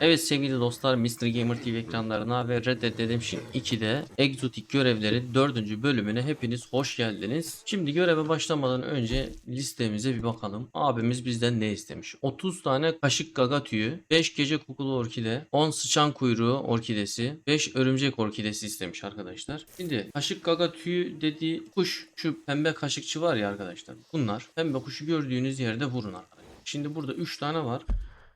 Evet sevgili dostlar Mr. Gamer TV ekranlarına ve Red Dead Redemption 2'de egzotik görevlerin 4. bölümüne hepiniz hoş geldiniz. Şimdi göreve başlamadan önce listemize bir bakalım. Abimiz bizden ne istemiş? 30 tane kaşık gaga tüyü, 5 gece kokulu orkide, 10 sıçan kuyruğu orkidesi, 5 örümcek orkidesi istemiş arkadaşlar. Şimdi kaşık gaga tüyü dediği kuş şu pembe kaşıkçı var ya arkadaşlar. Bunlar pembe kuşu gördüğünüz yerde vurun arkadaşlar. Şimdi burada 3 tane var.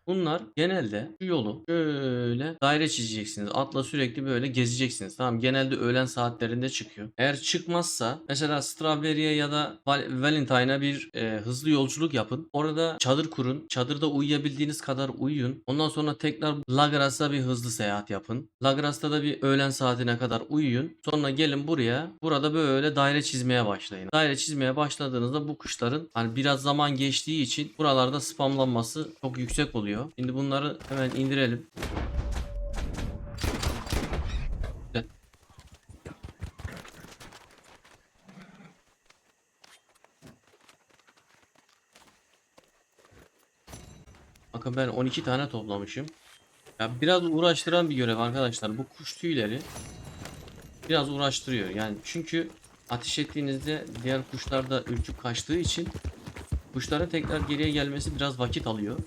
Bunlar genelde şu yolu şöyle daire çizeceksiniz. Atla sürekli böyle gezeceksiniz. Tamam genelde öğlen saatlerinde çıkıyor. Eğer çıkmazsa mesela Strawberry'e ya da Val- Valentine'a bir e, hızlı yolculuk yapın. Orada çadır kurun. Çadırda uyuyabildiğiniz kadar uyuyun. Ondan sonra tekrar Lagras'a bir hızlı seyahat yapın. Lagras'ta da bir öğlen saatine kadar uyuyun. Sonra gelin buraya. Burada böyle daire çizmeye başlayın. Daire çizmeye başladığınızda bu kuşların hani biraz zaman geçtiği için buralarda spamlanması çok yüksek oluyor. Şimdi bunları hemen indirelim. Bakın ben 12 tane toplamışım. Ya biraz uğraştıran bir görev arkadaşlar. Bu kuş tüyleri biraz uğraştırıyor. Yani çünkü ateş ettiğinizde diğer kuşlar da ürküp kaçtığı için kuşların tekrar geriye gelmesi biraz vakit alıyor.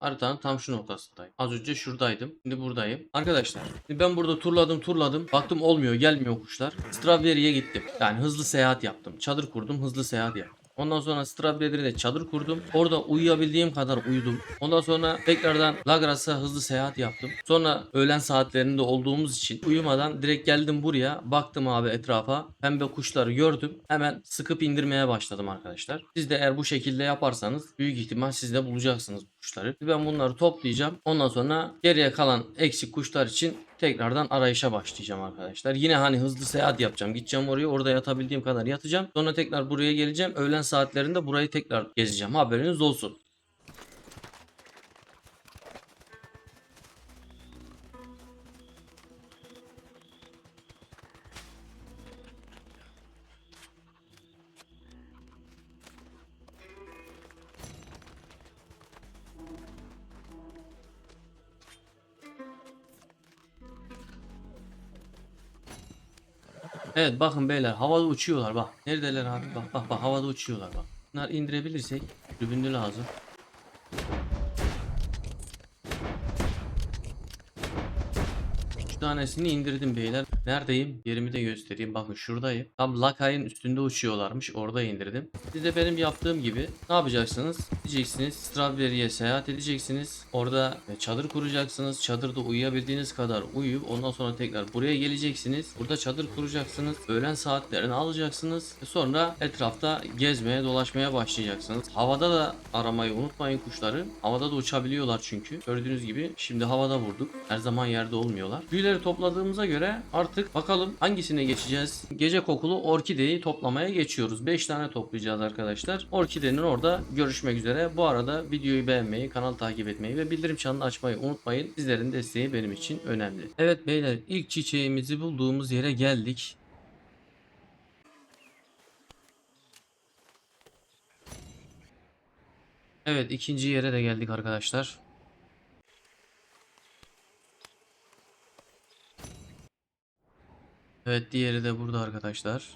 Haritanın tam şu noktasındayım. Az önce şuradaydım. Şimdi buradayım. Arkadaşlar ben burada turladım turladım. Baktım olmuyor gelmiyor kuşlar. Strawberry'e gittim. Yani hızlı seyahat yaptım. Çadır kurdum hızlı seyahat yaptım. Ondan sonra Strawberry'de çadır kurdum. Orada uyuyabildiğim kadar uyudum. Ondan sonra tekrardan Lagras'a hızlı seyahat yaptım. Sonra öğlen saatlerinde olduğumuz için uyumadan direkt geldim buraya. Baktım abi etrafa. Pembe kuşları gördüm. Hemen sıkıp indirmeye başladım arkadaşlar. Siz de eğer bu şekilde yaparsanız büyük ihtimal siz de bulacaksınız bu kuşları. Ben bunları toplayacağım. Ondan sonra geriye kalan eksik kuşlar için tekrardan arayışa başlayacağım arkadaşlar. Yine hani hızlı seyahat yapacağım. Gideceğim oraya orada yatabildiğim kadar yatacağım. Sonra tekrar buraya geleceğim. Öğlen saatlerinde burayı tekrar gezeceğim. Haberiniz olsun. Evet bakın beyler havada uçuyorlar bak. Neredeler abi? Bak bak bak havada uçuyorlar bak. Bunlar indirebilirsek dübünlü lazım. Tanesini indirdim beyler. Neredeyim? Yerimi de göstereyim. Bakın şuradayım. Tam Lakay'ın üstünde uçuyorlarmış. Orada indirdim. Siz de benim yaptığım gibi ne yapacaksınız? Gideceksiniz. Strawberry'e seyahat edeceksiniz. Orada e, çadır kuracaksınız. Çadırda uyuyabildiğiniz kadar uyuyup ondan sonra tekrar buraya geleceksiniz. Burada çadır kuracaksınız. Öğlen saatlerini alacaksınız. E, Sonra etrafta gezmeye dolaşmaya başlayacaksınız. Havada da aramayı unutmayın kuşları. Havada da uçabiliyorlar çünkü. Gördüğünüz gibi şimdi havada vurduk. Her zaman yerde olmuyorlar. Tüyleri topladığımıza göre artık bakalım hangisine geçeceğiz. Gece kokulu orkideyi toplamaya geçiyoruz. 5 tane toplayacağız arkadaşlar. Orkidenin orada görüşmek üzere. Bu arada videoyu beğenmeyi, kanal takip etmeyi ve bildirim çanını açmayı unutmayın. Sizlerin desteği benim için önemli. Evet beyler ilk çiçeğimizi bulduğumuz yere geldik. Evet ikinci yere de geldik arkadaşlar. Evet diğeri de burada arkadaşlar.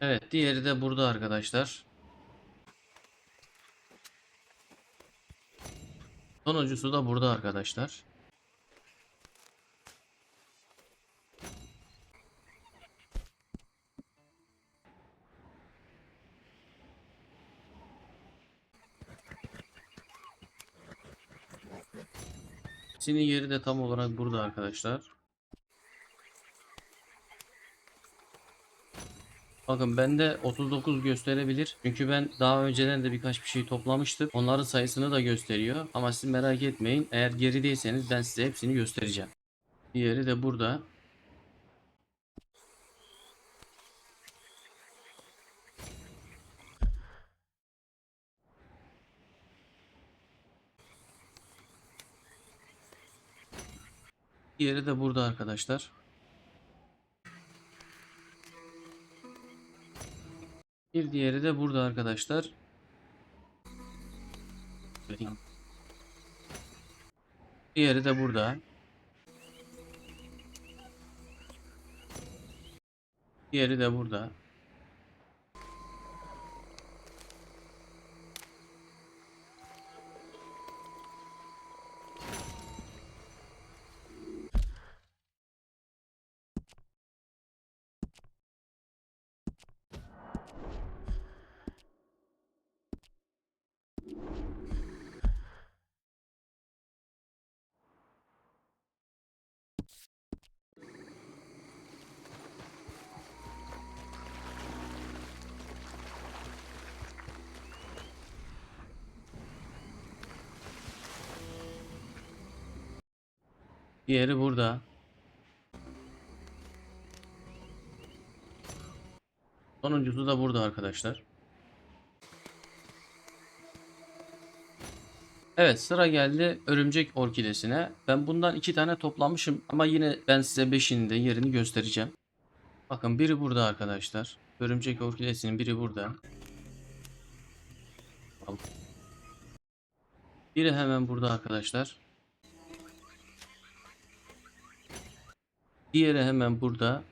Evet diğeri de burada arkadaşlar. Sonuncusu da burada arkadaşlar. Senin yeri de tam olarak burada arkadaşlar. Bakın bende 39 gösterebilir. Çünkü ben daha önceden de birkaç bir şey toplamıştım. Onların sayısını da gösteriyor. Ama siz merak etmeyin. Eğer gerideyseniz ben size hepsini göstereceğim. Diğeri de burada. Diğeri de burada arkadaşlar. Bir diğeri de burada arkadaşlar. Diğeri de burada. Diğeri de burada. Diğeri burada. Sonuncusu da burada arkadaşlar. Evet sıra geldi örümcek orkidesine. Ben bundan iki tane toplamışım ama yine ben size beşinin de yerini göstereceğim. Bakın biri burada arkadaşlar. Örümcek orkidesinin biri burada. Biri hemen burada arkadaşlar. Diğeri hemen burada.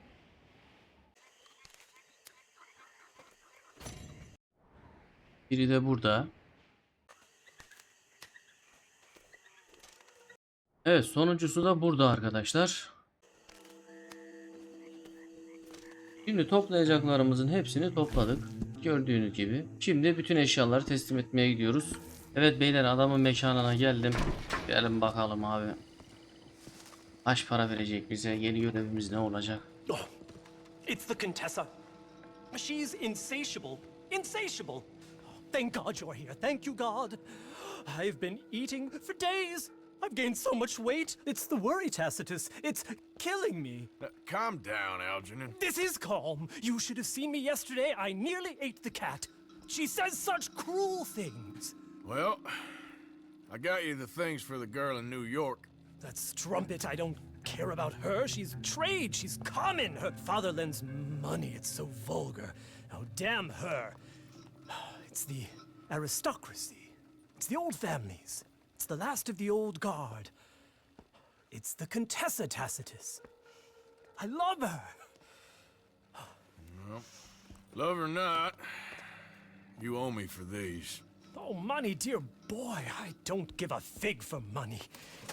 Biri de burada. Evet sonuncusu da burada arkadaşlar. Şimdi toplayacaklarımızın hepsini topladık. Gördüğünüz gibi. Şimdi bütün eşyaları teslim etmeye gidiyoruz. Evet beyler adamın mekanına geldim. Gelin bakalım abi. Kaç para verecek bize? Yeni görevimiz ne olacak? Oh, it's the Contessa. She's insatiable. Insatiable. Thank God you're here. Thank you, God. I've been eating for days. I've gained so much weight. It's the worry, Tacitus. It's killing me. Now, calm down, Algernon. This is calm. You should have seen me yesterday. I nearly ate the cat. She says such cruel things. Well, I got you the things for the girl in New York. That strumpet, I don't care about her. She's trade, she's common. Her father lends money, it's so vulgar. Oh, damn her. It's the aristocracy, it's the old families, it's the last of the old guard. It's the Contessa Tacitus. I love her. Well, Love or not, you owe me for these. Oh, money, dear boy, I don't give a fig for money.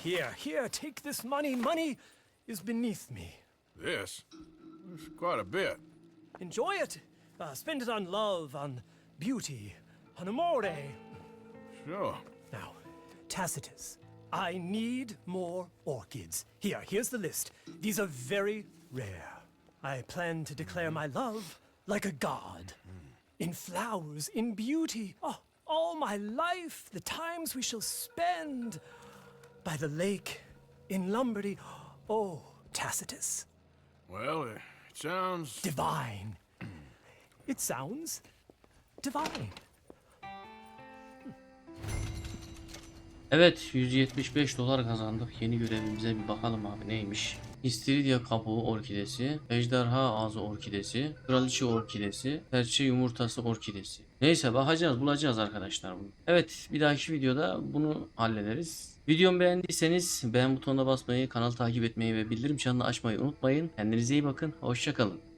Here, here, take this money. Money is beneath me. This? It's quite a bit. Enjoy it. Uh, spend it on love, on beauty, on amore. Sure. Now, Tacitus, I need more orchids. Here, here's the list. These are very rare. I plan to declare my love like a god. In flowers, in beauty. Oh, all my life, the times we shall spend by the lake in Lombardy. Oh, Tacitus, Well, it sounds. divine. It sounds divine. Evet 175 dolar kazandık. Yeni görevimize bir bakalım abi neymiş. İstiridye kabuğu orkidesi, ejderha ağzı orkidesi, kraliçe orkidesi, serçe yumurtası orkidesi. Neyse bakacağız bulacağız arkadaşlar bunu. Evet bir dahaki videoda bunu hallederiz. Videomu beğendiyseniz beğen butonuna basmayı, kanalı takip etmeyi ve bildirim çanını açmayı unutmayın. Kendinize iyi bakın. Hoşçakalın.